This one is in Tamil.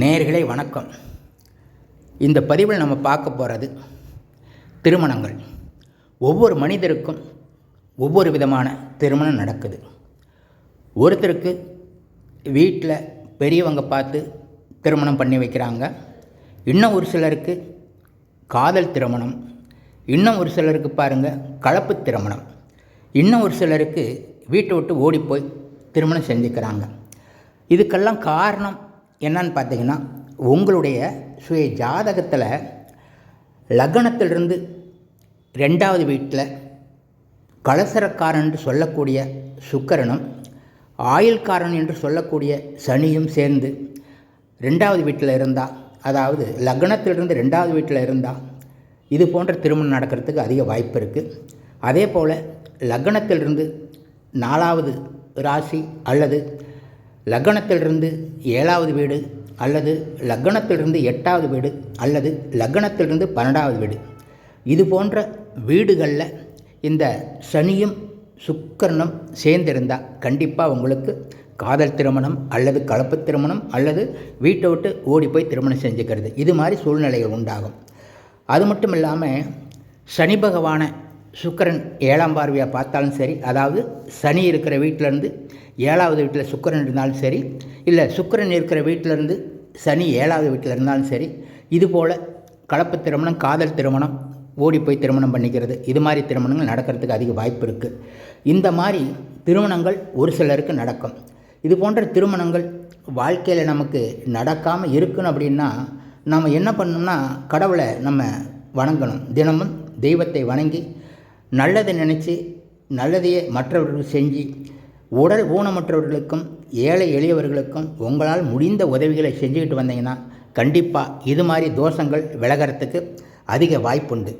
நேர்களை வணக்கம். இந்த பதிவில் நம்ம பார்க்க போகிறது திருமணங்கள். ஒவ்வொரு மனிதருக்கும் ஒவ்வொரு விதமான திருமணம் நடக்குது. ஒருத்தருக்கு வீட்டில் பெரியவங்க பார்த்து திருமணம் பண்ணி வைக்கிறாங்க. இன்னும் ஒரு சிலருக்கு காதல் திருமணம். இன்னும் ஒரு சிலருக்கு பாருங்கள் கலப்பு திருமணம். இன்னும் ஒரு சிலருக்கு வீட்டை விட்டு ஓடிப்போய் திருமணம் செஞ்சுக்கிறாங்க. இதுக்கெல்லாம் காரணம் என்னன்னு பார்த்தீங்கன்னா உங்களுடைய சுய ஜாதகத்தில் லக்னத்திலிருந்து ரெண்டாவது வீட்டில் கலசரக்காரன் என்று சொல்லக்கூடிய சுக்கரனும் ஆயுள்காரன் என்று சொல்லக்கூடிய சனியும் சேர்ந்து ரெண்டாவது வீட்டில் இருந்தால் அதாவது லக்னத்திலிருந்து ரெண்டாவது வீட்டில் இருந்தால் இது போன்ற திருமணம் நடக்கிறதுக்கு அதிக வாய்ப்பு இருக்குது அதே போல் லக்னத்திலிருந்து நாலாவது ராசி அல்லது லக்னத்திலிருந்து ஏழாவது வீடு அல்லது லக்னத்திலிருந்து எட்டாவது வீடு அல்லது லக்னத்திலிருந்து பன்னெண்டாவது வீடு. இது போன்ற வீடுகளில் இந்த சனியும் சுக்கரனும் சேர்ந்திருந்தால் கண்டிப்பாக உங்களுக்கு காதல் திருமணம் அல்லது கலப்பு திருமணம் அல்லது வீட்டை விட்டு ஓடி போய் திருமணம் செஞ்சுக்கிறது. இது மாதிரி சூழ்நிலைகள் உண்டாகும். அது மட்டும் இல்லாமல் சனி பகவானை சுக்கிரன் ஏழாம் பார்வையாக பார்த்தாலும் சரி அதாவது சனி இருக்கிற வீட்டிலேருந்து ஏழாவது வீட்டில் சுக்கிரன் இருந்தாலும் சரி இல்லை சுக்கரன் இருக்கிற வீட்டிலேருந்து சனி ஏழாவது வீட்டில் இருந்தாலும் சரி இதுபோல் கலப்பு திருமணம் காதல் திருமணம் ஓடி போய் திருமணம் பண்ணிக்கிறது இது மாதிரி திருமணங்கள் நடக்கிறதுக்கு அதிக வாய்ப்பு இருக்குது இந்த மாதிரி திருமணங்கள் ஒரு சிலருக்கு நடக்கும். இது போன்ற திருமணங்கள் வாழ்க்கையில் நமக்கு நடக்காமல் இருக்கணும் அப்படின்னா நம்ம என்ன பண்ணணும்னா கடவுளை நம்ம வணங்கணும். தினமும் தெய்வத்தை வணங்கி நல்லதை நினச்சி நல்லதையே மற்றவர்கள் செஞ்சு உடல் ஊனமற்றவர்களுக்கும் ஏழை எளியவர்களுக்கும் உங்களால் முடிந்த உதவிகளை செஞ்சுக்கிட்டு வந்தீங்கன்னா கண்டிப்பாக இது மாதிரி தோஷங்கள் விலகிறதுக்கு அதிக வாய்ப்புண்டு.